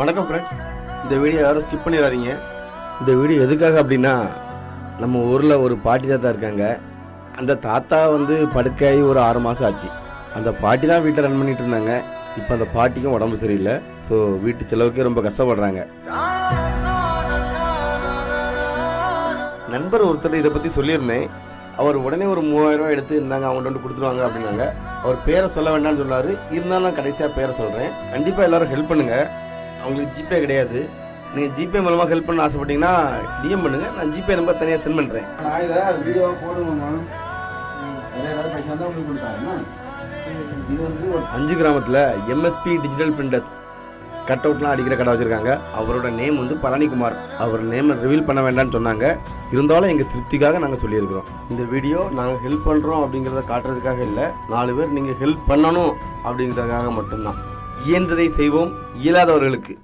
வணக்கம் ஃப்ரெண்ட்ஸ் இந்த வீடியோ யாரும் ஸ்கிப் பண்ணிடாதீங்க. இந்த வீடியோ எதுக்காக அப்படின்னா நம்ம ஊரில் ஒரு பாட்டி தாத்தா இருக்காங்க. அந்த தாத்தா வந்து படுக்கையாகி ஒரு ஆறு மாதம் ஆச்சு. அந்த பாட்டி தான் வீட்டை ரன் பண்ணிட்டு இருந்தாங்க. இப்போ அந்த பாட்டிக்கும் உடம்பு சரியில்லை. ஸோ வீட்டு செலவுக்கே ரொம்ப கஷ்டப்படுறாங்க. நண்பர் ஒருத்தர் இதை பற்றி சொல்லியிருந்தேன். அவர் உடனே ஒரு மூவாயிரம் ரூபாய் எடுத்து இருந்தாங்க அவங்க வந்து கொடுத்துருவாங்க அப்படின்னாங்க. அவர் பேரை சொல்ல வேண்டாம்னு சொன்னார். இருந்தாலும் நான் கடைசியாக பேரை சொல்கிறேன் கண்டிப்பாக எல்லோரும் ஹெல்ப் பண்ணுங்கள் அவங்களுக்கு ஜிபே கிடையாது. நீங்கள் ஜிபே மூலமாக ஹெல்ப் பண்ண ஆசைப்பட்டீங்கன்னா டிஎம் பண்ணுங்கள் நான் ஜிபே நம்பர் தனியாக சென்ட் பண்ணுறேன் நான் இதை வீடியோ போடுவோம்மா வேற ஏதாவது பைசா தான் உங்களுக்கு கொடுத்தாருன்னா இது வந்து ஒரு அஞ்சு கிராமத்தில் எம்எஸ்பி டிஜிட்டல் பிரிண்டர்ஸ் கட் அவுட்லாம் அடிக்கிற கடை வச்சுருக்காங்க. அவரோட நேம் வந்து பழனிக்குமார் அவர் நேமை ரிவீல் பண்ண வேண்டாம்னு சொன்னாங்க. இருந்தாலும் எங்கள் திருப்திக்காக நாங்கள் சொல்லியிருக்கிறோம். இந்த வீடியோ நாங்கள் ஹெல்ப் பண்ணுறோம் அப்படிங்கிறத காட்டுறதுக்காக இல்லை. நாலு பேர் நீங்கள் ஹெல்ப் பண்ணணும் அப்படிங்கிறதுக்காக மட்டும்தான். இயன்றதை செய்வோம் இயலாதவர்களுக்கு.